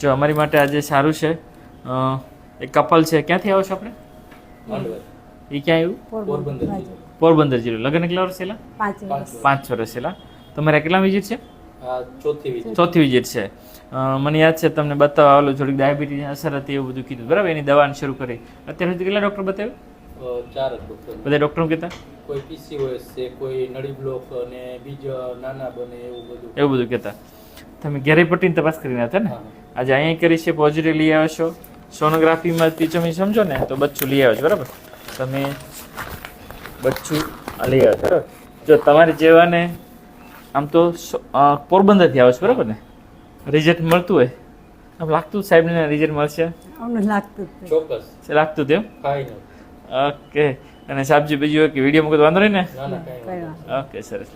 જો અમારી માટે આજે સારું છે. એક કપલ છે. ક્યાંથી આવો છો આપણે? એ ક્યાં આવ્યું પોરબંદર. પોરબંદર જિલ્લો. લગ્ન કેટલા વર્ષ છેલા પાંચ પાંચ વર્ષ. છેલા તમારે કેટલા વિઝિટ છે? ચોથી વિઝિટ. છે. મને યાદ છે તમને બતાવવા આવેલું થોડીક ડાયાબિટીસ અસર હતી એવું બધું કીધું. બરાબર એની દવા શરૂ કરી. અત્યાર સુધી કેટલા ડૉક્ટર બતાવ્યું? ચાર બધા ડૉક્ટરો કહેતા? કોઈ પીસીઓએસ છે કોઈ નળી બ્લોક અને બીજા નાના બને એવું બધું. એવું બધું કહેતા. તમે ઘેરે પટ્ટીની તપાસ કરીને હતા ને. આજે અહીંયા કરી છે પોઝિટિવ લઈ આવ્યો છો. સોનોગ્રાફીમાં તમે સમજો ને તો બચ્ચું લઈ આવ્યો છો બરાબર? તમે બચ્ચું લઈ આવ્યો છો બરાબર? જો તમારે જેવાને આમ તો પોરબંદરથી આવો છો બરાબર ને? રિઝલ્ટ મળતું હોય. આમ લાગતું સાહેબને રિઝલ્ટ મળશે? અમને લાગતું. ચોક્કસ. લાગતું તેમ ઓકે. અને સાહેબજી બીજું કે વીડિયો મૂકો તો વાંધો નહીં ને? ઓકે સરસ